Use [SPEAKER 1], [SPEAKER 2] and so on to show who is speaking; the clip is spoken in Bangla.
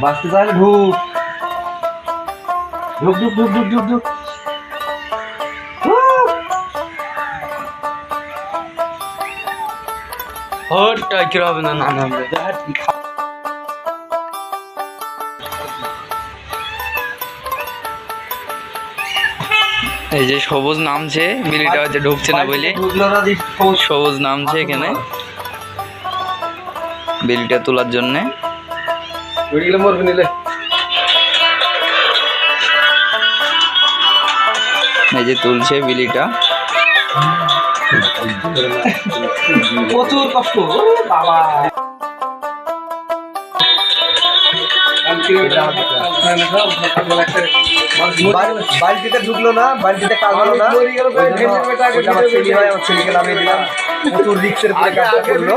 [SPEAKER 1] বাঁচতে চাইলে ঢুক ঢুক ঢুক ঢুক ঢুক ঢুক ঢুক
[SPEAKER 2] হটটা কি হবে না না নামবে এই যে সবুজ নামছে বিলিটা হচ্ছে ঢুকছে না বলে।
[SPEAKER 1] সবুজ।
[SPEAKER 2] নামছে এখানে। বিলিটা তোলার জন্যে। এই যে তুলছে বিলিটা
[SPEAKER 1] প্রচুর কষ্ট। বাবা। বালতিতে ঢুকলো না বাড়িতে কাজ হলো না। আমার ছেলে হয় আমার ছেলেকে নামিয়ে দিলাম। প্রচুর রিক্সের পরে কাজটা করল।